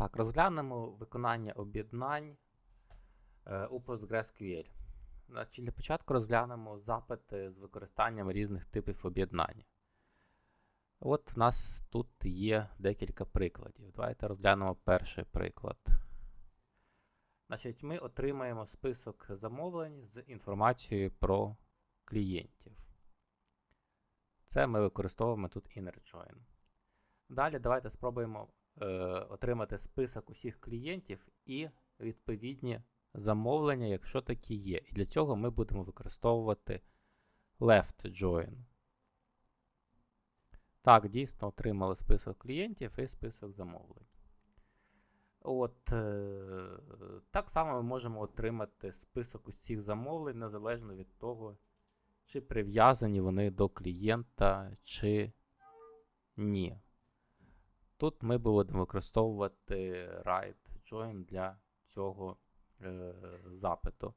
Так, розглянемо виконання об'єднань е, у PostgreSQL. Значить, для початку розглянемо запити з використанням різних типів об'єднань. От в нас тут є декілька прикладів. Давайте розглянемо перший приклад. Значить, ми отримаємо список замовлень з інформацією про клієнтів. Це ми використовуємо тут InnerJoin. Далі давайте спробуємо отримати список усіх клієнтів і відповідні замовлення, якщо такі є. І для цього ми будемо використовувати left join. Так, дійсно отримали список клієнтів і список замовлень. От, е, Так само ми можемо отримати список усіх замовлень, незалежно від того, чи прив'язані вони до клієнта, чи ні. Тут ми будемо використовувати write join для цього е, запиту.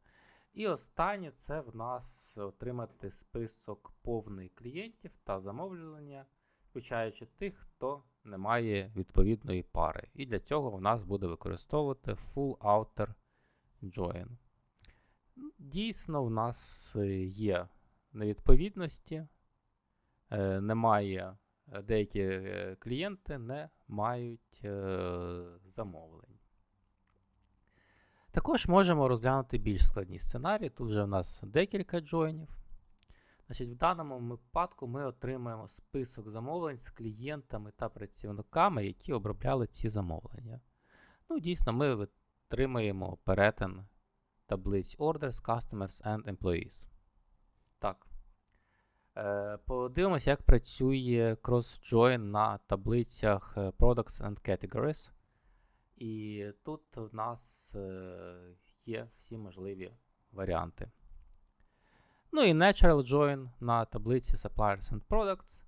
І останнє це в нас отримати список повний клієнтів та замовлення, включаючи тих, хто не має відповідної пари. І для цього в нас буде використовувати full outer join. Дійсно, в нас є невідповідності, е, немає деякі е, клієнти не мають е, замовлень. Також можемо розглянути більш складні сценарії. Тут вже в нас декілька джойнів. Значить, В даному випадку ми отримаємо список замовлень з клієнтами та працівниками, які обробляли ці замовлення. Ну, Дійсно, ми отримаємо перетин таблиць Orders, Customers and Employees. Так. Е, Подивимося, як працює cross-join на таблицях е, Products and Categories. І тут в нас е, є всі можливі варіанти. Ну і Natural Join на таблиці Suppliers and Products.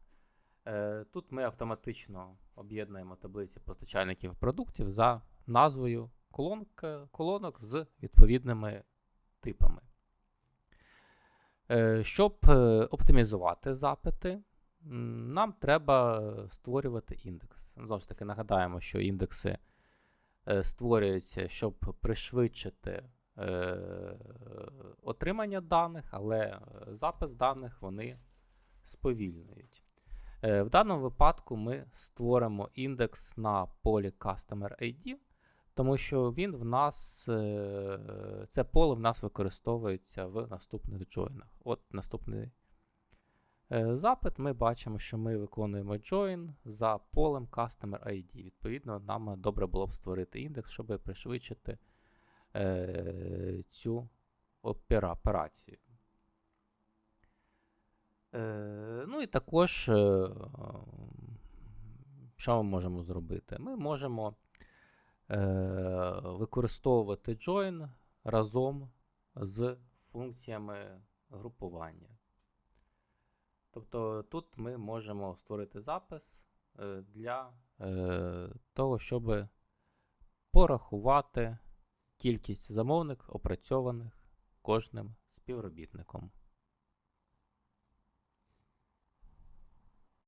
Тут ми автоматично об'єднуємо таблиці постачальників продуктів за назвою колонок з відповідними типами. Е, щоб е, оптимізувати запити, нам треба створювати індекс. Знову ж таки, нагадаємо, що індекси е, створюються, щоб пришвидшити отримання даних, але запис даних вони сповільнюють. В даному випадку ми створимо індекс на полі Customer ID. Тому що він в нас, е, це поле в нас використовується в наступних джойнах. От наступний е, запит. Ми бачимо, що ми виконуємо join за полем Customer ID. Відповідно, нам добре було б створити індекс, щоб пришвидшити е, цю операцію. Ну і також, що ми можемо зробити? Ми можемо використовувати join разом з функціями групування. Тобто тут ми можемо створити запис е, для е, того, щоб порахувати кількість замовник опрацьованих кожним співробітником.